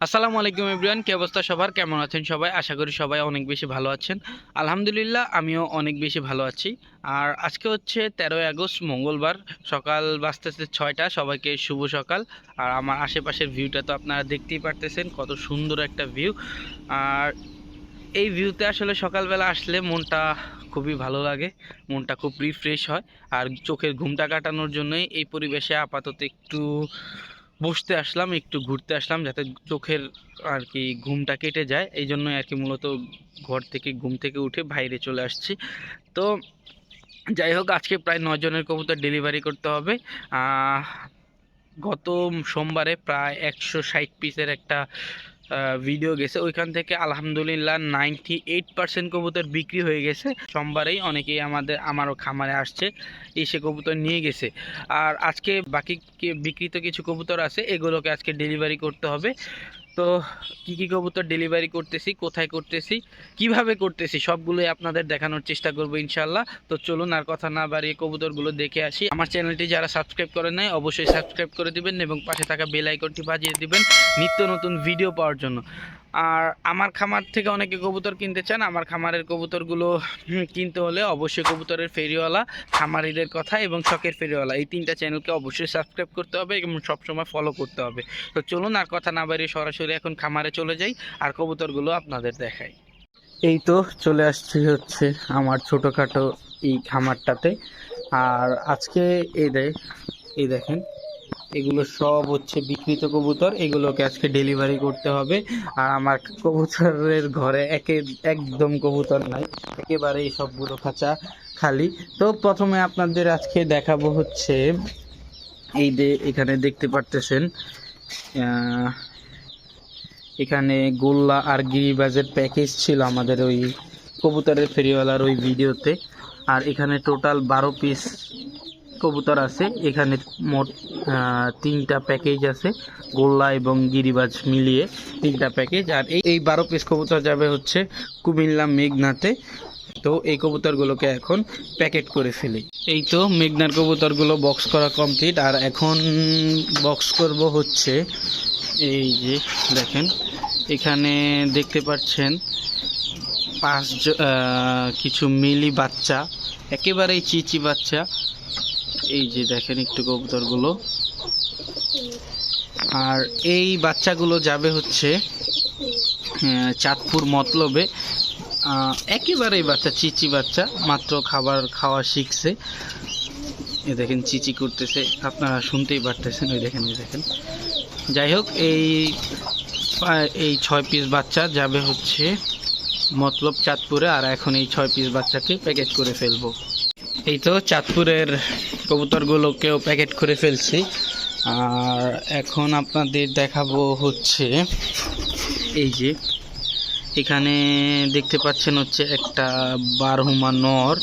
আসসালামু আলাইকুম এভরিওয়ান, কি অবস্থা সবার? কেমন আছেন সবাই? আশা করি সবাই অনেক বেশি ভালো আছেন। আলহামদুলিল্লাহ, আমিও অনেক বেশি ভালো আছি। আর আজকে হচ্ছে তেরোই আগস্ট, মঙ্গলবার, সকাল বাজতেছে ছয়টা, সবাইকে শুভ সকাল। আর আমার আশেপাশের ভিউটা তো আপনারা দেখতেই পারতেছেন, কত সুন্দর একটা ভিউ আর এই ভিউতে আসলে সকালবেলা আসলে মনটা খুবই ভালো লাগে, মনটা খুব রিফ্রেশ হয়। আর চোখের ঘুমটা কাটানোর জন্যই এই পরিবেশে আপাতত একটু বসতে আসলাম, একটু ঘুরতে আসলাম যাতে চোখের আর কি ঘুমটা কেটে যায়। এই জন্যই আর কি মূলত ঘর থেকে, ঘুম থেকে উঠে বাইরে চলে আসছি। তো যাই হোক, আজকে প্রায় নয় জনের কবুতর ডেলিভারি করতে হবে। গত সোমবারে প্রায় একশো ষাট পিসের একটা ভিডিও গেছে। ওইখান থেকে আলহামদুলিল্লাহ নাইনটি এইট পার্সেন্ট কবুতর বিক্রি হয়ে গেছে। সোমবারেই অনেকেই আমাদের, আমারও খামারে আসছে, এসে কবুতর নিয়ে গেছে। আর আজকে বাকি বিক্রিত কিছু কবুতর আছে, এগুলোকে আজকে ডেলিভারি করতে হবে। তো কি কি কবুতর ডেলিভারি করতেছি, কোথায় করতেছি, কীভাবে করতেছি, সবগুলোই আপনাদের দেখানোর চেষ্টা করব ইনশাল্লাহ তো চলুন আর কথা না বাড়িয়ে কবুতরগুলো দেখে আসি। আমার চ্যানেলটি যারা সাবস্ক্রাইব করে নাই, অবশ্যই সাবস্ক্রাইব করে দিবেন এবং পাশে থাকা বেল আইকনটি বাজিয়ে দিবেন নিত্য নতুন ভিডিও পাওয়ার জন্য। আর আমার খামার থেকে অনেকে কবুতর কিনতে চান, আমার খামারের কবুতরগুলো কিনতে হলে অবশ্যই কবুতরের ফেরিওয়ালা, খামারিদের কথা এবং শখের ফেরিওয়ালা, এই তিনটা চ্যানেলকে অবশ্যই সাবস্ক্রাইব করতে হবে এবং সবসময় ফলো করতে হবে। তো চলুন আর কথা না বাড়িয়ে সরাসরি এখন খামারে চলে যাই আর কবুতরগুলো আপনাদের দেখাই। এই তো চলে আসছি হচ্ছে আমার ছোটোখাটো এই খামারটাতে। আর আজকে এই দে এই দেখেন এগুলো সব হচ্ছে বিকৃত কবুতর, এগুলোকে আজকে ডেলিভারি করতে হবে। আর আমার কবুতরের ঘরে একে একদম কবুতর নাই একেবারে এই সবগুলো খাঁচা খালি। তো প্রথমে আপনাদের আজকে দেখাবো হচ্ছে, এই যে এখানে দেখতে পারতেছেন এখানে গোল্লা আর গিরিবাজের প্যাকেজ ছিল আমাদের ওই কবুতরের ফেরিওয়ালার ওই ভিডিওতে। আর এখানে টোটাল বারো পিস কবুতর আছে। এখানে মোট তিনটা প্যাকেজ আছে, গোল্লা এবং গিরিবাজ মিলিয়ে তিনটা প্যাকেজ। আর এই বারো পিস কবুতর যাবে হচ্ছে কুমিল্লা মেঘনাতে। তো এই কবুতরগুলোকে এখন প্যাকেট করে ফেলি। এই তো মেঘনার কবুতরগুলো বক্স করা কমপ্লিট আর এখন বক্স করব হচ্ছে এই যে দেখেন, এখানে দেখতে পাচ্ছেন পাঁচ কিছু মিলি বাচ্চা, একেবারেই চিচি বাচ্চা। এই যে দেখেন একটু কবুতরগুলো। আর এই বাচ্চাগুলো যাবে হচ্ছে আহ, চাঁদপুর মতলবে। একেবারেই বাচ্চা চিচি বাচ্চা মাত্র খাবার খাওয়া শিখছে। এ দেখেন চিচি করতেছে আপনারা শুনতেই পারতেছেন ওই দেখেন ওই দেখেন। যাই হোক এই এই ছয় পিস বাচ্চা যাবে হচ্ছে মতলব চাঁদপুরে আর এখন এই ছয় পিস বাচ্চাকে প্যাকেট করে ফেলব। এই তো চাঁদপুরের কবুতরগুলোকেও প্যাকেট করে ফেলছি। আর এখন আপনাদের দেখাবো হচ্ছে, এই যে, এখানে দেখতে পাচ্ছেন হচ্ছে একটা বারহুমা নর,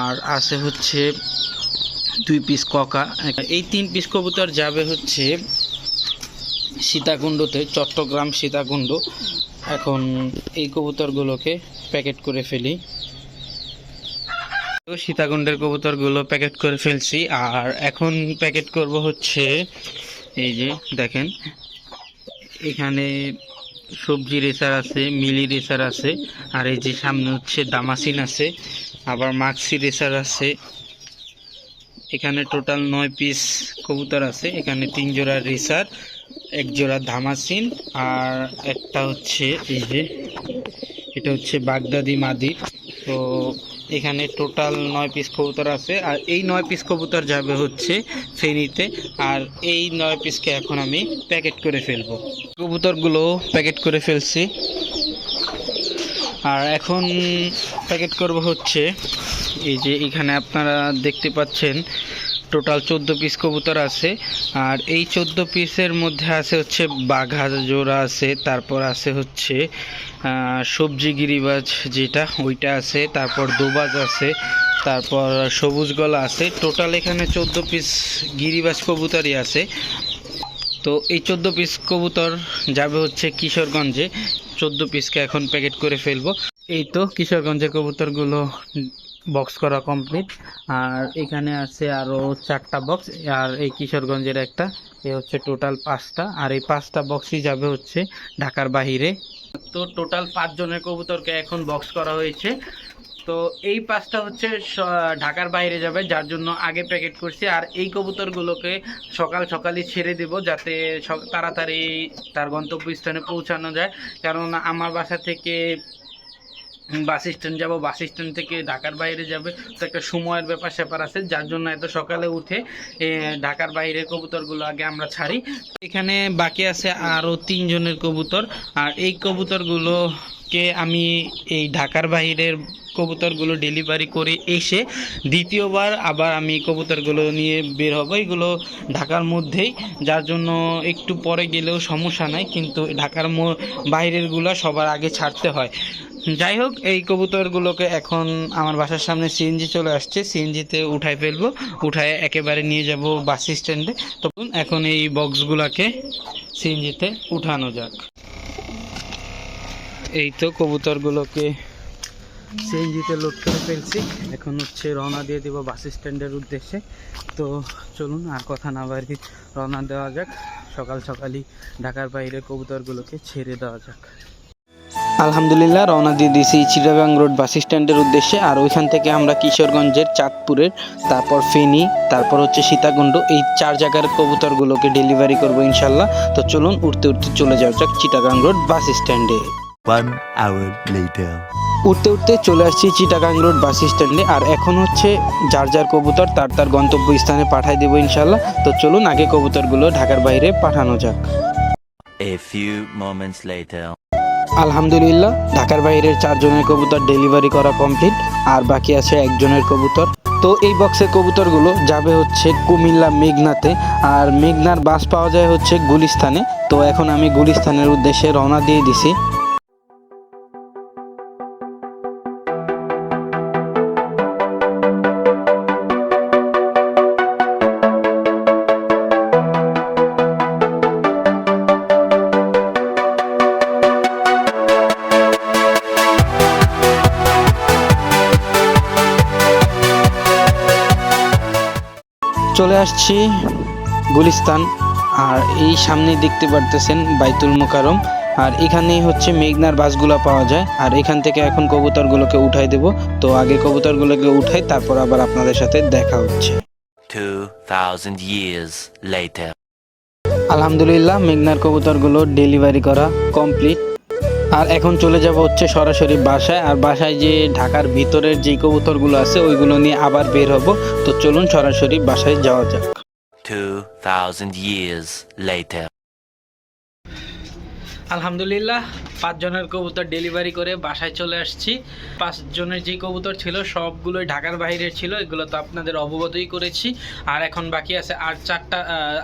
আর আছে হচ্ছে দুই পিস ককা এই তিন পিস কবুতর যাবে হচ্ছে সীতাকুণ্ডতে, চট্টগ্রাম সীতাকুণ্ড। এখন এই কবুতরগুলোকে প্যাকেট করে ফেলি। তো সীতাকুণ্ডের কবুতরগুলো প্যাকেট করে ফেলছি, আর এখন প্যাকেট করব হচ্ছে এই যে দেখেন, এখানে সবজি রেসার আছে মিলি রেসার আছে, আর এই যে সামনে হচ্ছে দামাসিন আছে, আবার মাক্সি রেসার আছে। এখানে টোটাল নয় পিস কবুতর আছে, এখানে তিন জোড়া রেসার, এক জোড়া ধামাসিন আর একটা হচ্ছে এই যে, এটা হচ্ছে বাগদাদি মাদি তো এখানে টোটাল নয় পিস কবুতর আছে। আর এই নয় পিস কবুতর যাবে হচ্ছে ফেনিতে। আর এই নয় পিসকে এখন আমি প্যাকেট করে ফেলব। কবুতরগুলো প্যাকেট করে ফেলছি। আর এখন প্যাকেট করব হচ্ছে এই যে এখানে আপনারা দেখতে পাচ্ছেন টোটাল চোদ্দ পিস কবুতর আছে। আর এই চোদ্দ পিসের মধ্যে আছে হচ্ছে বাঘা জোড়া আছে, তারপর আছে হচ্ছে সবজি গিরিবাজ যেটা, ওইটা আছে, তারপর দোবাজ আছে, তারপর সবুজ গলা আছে। টোটাল এখানে চোদ্দ পিস গিরিবাজ কবুতরই আছে। তো এই চোদ্দ পিস কবুতর যাবে হচ্ছে কিশোরগঞ্জে। চোদ্দ পিসকে এখন প্যাকেট করে ফেলব। এই তো কিশোরগঞ্জের কবুতরগুলো বক্স করা কমপ্লিট আর এখানে আছে আরও চারটা বক্স আর এই কিশোরগঞ্জের একটা, এ হচ্ছে টোটাল পাঁচটা। আর এই পাঁচটা বক্সই যাবে হচ্ছে ঢাকার বাহিরে। তো টোটাল পাঁচজনের কবুতরকে এখন বক্স করা হয়েছে। তো এই পাঁচটা হচ্ছে ঢাকার বাইরে যাবে, যার জন্য আগে প্যাকেট করছি। আর এই কবুতরগুলোকে সকাল সকালই ছেড়ে দেব, যাতে তাড়াতাড়ি তার গন্তব্যস্থানে পৌঁছানো যায়। কারণ আমার বাসা থেকে বাস স্ট্যান্ড যাব বাস স্ট্যান্ড থেকে ঢাকার বাইরে যাবে। তো একটা সময়ের ব্যাপার স্যাপার আছে, যার জন্য এত সকালে উঠে ঢাকার বাইরের কবুতরগুলো আগে আমরা ছাড়ি। এখানে বাকি আছে আরও তিনজনের কবুতর। আর এই কবুতরগুলোকে আমি এই ঢাকার বাইরের কবুতরগুলো ডেলিভারি করে এসে দ্বিতীয়বার আবার আমি কবুতরগুলো নিয়ে বের হব। এগুলো ঢাকার মধ্যেই, যার জন্য একটু পরে গেলেও সমস্যা নাই, কিন্তু ঢাকার বাইরেরগুলো সবার আগে ছাড়তে হয়। যাই হোক, এই কবুতরগুলোকে এখন আমার বাসার সামনে সিএনজি চলে আসছে। সিএনজিতে উঠাই ফেলব, উঠায় একেবারে নিয়ে যাব বাস স্ট্যান্ডে। তখন এখন এই বক্সগুলোকে সিএনজিতে উঠানো যাক। এই তো কবুতরগুলোকে সিএনজিতে লোড করে ফেলছি। এখন হচ্ছে রওনা দিয়ে দিব বাস স্ট্যান্ডের উদ্দেশ্যে। তো চলুন, আর কথা না বাড়ি রওনা দেওয়া যাক। সকাল সকালই ঢাকার বাইরে কবুতরগুলোকে ছেড়ে দেওয়া যাক। আলহামদুলিল্লাহ রওনা দিয়ে দিয়েছি চিটাগাং রোড বাস স্ট্যান্ডের উদ্দেশ্যে। আর ওইখান থেকে আমরা কিশোরগঞ্জের চাঁদপুরের তারপর ফেনী তারপর হচ্ছে সীতাকুণ্ড এই চার জায়গার কবুতরগুলোকে ডেলিভারি করব ইনশাল্লাহ। তো চলুন উঠতে উঠতে চলে যাওয়া যাক চিটাগাং রোড বাস স্ট্যান্ডে। One hour later. উঠতে উঠতে চলে আসছি চিটাগাং রোড বাস স্ট্যান্ডে। আর এখন হচ্ছে যার যার কবুতর তার তার গন্তব্য স্থানে পাঠাই দেবো ইনশাল্লাহ। তো চলুন আগে কবুতরগুলো ঢাকার বাইরে পাঠানো যাক। A few moments later. আলহামদুলিল্লাহ, ঢাকার বাইরের চারজনের কবুতর ডেলিভারি করা কমপ্লিট, আর বাকি আছে একজনের কবুতর। তো এই বক্সের কবুতরগুলো যাবে হচ্ছে কুমিল্লা মেঘনাতে, আর মেঘনার বাস পাওয়া যায় হচ্ছে গুলিস্তানে। তো এখন আমি গুলিস্তানের উদ্দেশ্যে রওনা দিয়ে দিছি। চলে আসছি গুলিস্তান। আর এই সামনে দেখতে পারতেছেন বাইতুল মোকারম আর এখানেই হচ্ছে মেঘনার বাসগুলো পাওয়া যায়। আর এখান থেকে এখন কবুতরগুলোকে উঠাই দেব। তো আগে কবুতরগুলোকে উঠাই তারপর আবার আপনাদের সাথে দেখা হচ্ছে। 2000 years later. আলহামদুলিল্লাহ মেঘনার কবুতরগুলো ডেলিভারি করা কমপ্লিট। আর এখন চলে যাব হচ্ছে সরাসরি বাসায়। আর বাসায় যে ঢাকার ভিতরের যে কবুতরগুলো আছে, ওইগুলো নিয়ে আবার বের হব। তো চলুন সরাসরি বাসায় যাওয়া যাক। 2000 years later. আলহামদুলিল্লাহ, পাঁচজনের কবুতর ডেলিভারি করে বাসায় চলে আসছি। পাঁচজনের যে কবুতর ছিল, সবগুলোই ঢাকার বাইরের ছিল, এগুলো তো আপনাদের অবগতই করেছি। আর এখন বাকি আছে আর চারটা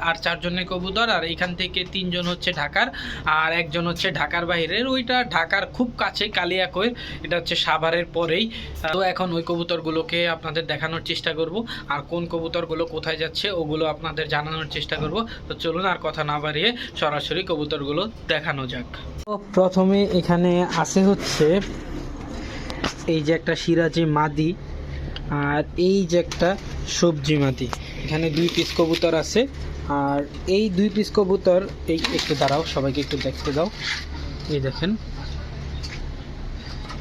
আর চারজনের কবুতর, আর এখান থেকে তিনজন হচ্ছে ঢাকার, আর একজন হচ্ছে ঢাকার বাইরের। ওইটা ঢাকার খুব কাছে, কালিয়াকৈর, এটা হচ্ছে সাভারের পরেই। তো এখন ওই কবুতরগুলোকে আপনাদের দেখানোর চেষ্টা করব, আর কোন কবুতরগুলো কোথায় যাচ্ছে, ওগুলো আপনাদের জানানোর চেষ্টা করব। তো চলুন আর কথা না বাড়িয়ে সরাসরি কবুতরগুলো দেখানো যাক। প্রথমে এখানে আছে হচ্ছে এই যে একটা সিরাজি মাদি আর এই যে একটা সবজি মাদি। এখানে দুই পিস কবুতর আছে আর এই দুই পিস কবুতর, এই একটু দাঁড়াও, সবাইকে একটু দেখতে দাও। এই দেখেন।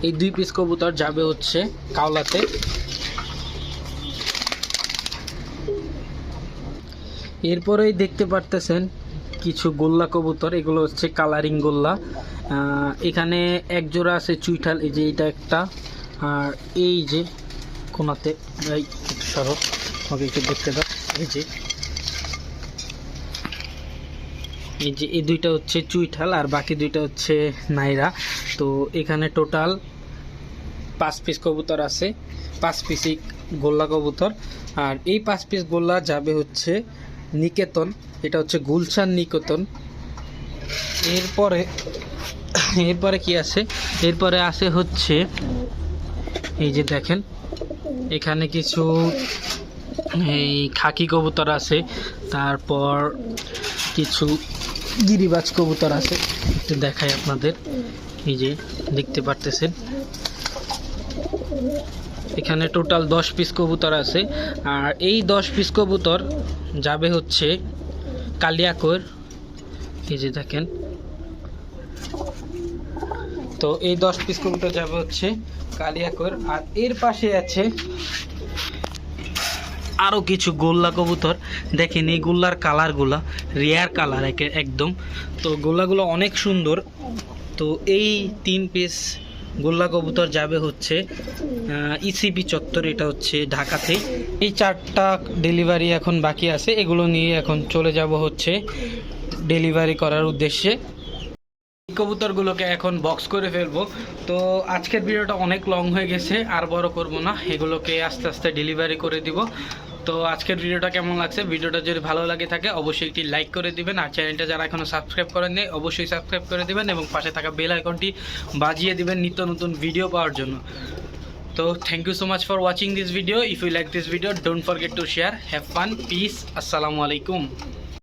এই দুই পিস কবুতর যাবে হচ্ছে কাওলাতে। এরপরেই দেখতে পারতেছেন কিছু গোল্লা কবুতর, এগুলো হচ্ছে কালারিং গোল্লা। এখানে এক জোড়া আছে চুইঠাল, এই যে এটা একটা। আর এই যে কোনাতে একটু আমাকে একটু দেখতে দাও। এই যে এই যে, এই দুইটা হচ্ছে চুইঠাল আর বাকি দুইটা হচ্ছে নাইরা। তো এখানে টোটাল পাঁচ পিস কবুতর আছে, পাঁচ পিসই গোল্লা কবুতর। আর এই পাঁচ পিস গোল্লা যাবে হচ্ছে নিকেতন, এটা হচ্ছে গুলশান নিকেতন। এরপরে এরপরে কি আছে? এরপরে আছে হচ্ছে, এই যে দেখেন, এখানে কিছু এই খাকি কবুতর আছে, তারপর কিছু গিরিবাজ কবুতর আছে। একটু দেখাই আপনাদের, এই যে দেখতে পারতেছেন। এখানে টোটাল দশ পিস কবুতর আছে, আর এই দশ পিস কবুতর যাবে হচ্ছে কালিয়াকৈর। এই যে দেখেন। তো এই দশ পিস কবুতর যাবে হচ্ছে কালিয়াকৈর। আর এর পাশে আছে আরও কিছু গোল্লা কবুতর। দেখেন এই গোল্লার কালারগুলা রেয়ার কালার একে একদম। তো গোল্লাগুলো অনেক সুন্দর। তো এই তিন পিস গোল্লা কবুতর যাবে হচ্ছে ইসিপি চত্বর, এটা হচ্ছে ঢাকাতে এই চারটা ডেলিভারি এখন বাকি আছে, এগুলো নিয়ে এখন চলে যাব হচ্ছে ডেলিভারি করার উদ্দেশ্যে। কবুতরগুলোকে এখন বক্স করে ফেলব। তো আজকের ভিডিওটা অনেক লং হয়ে গেছে, আর বড় করব না, এগুলোকে আস্তে আস্তে ডেলিভারি করে দিব। তো আজকের ভিডিওটা কেমন লাগছে? ভিডিওটা যদি ভালো লাগে থাকে, অবশ্যই একটি লাইক করে দিবেন। আর চ্যানেলটা যারা এখনও সাবস্ক্রাইব করেন নেই অবশ্যই সাবস্ক্রাইব করে দিবেন এবং পাশে থাকা বেল আইকনটি বাজিয়ে দিবেন নিত্য নতুন ভিডিও পাওয়ার জন্য। তো thank you so much for watching this video if you like this video don't forget to share have fun peace আসসালামু আলাইকুম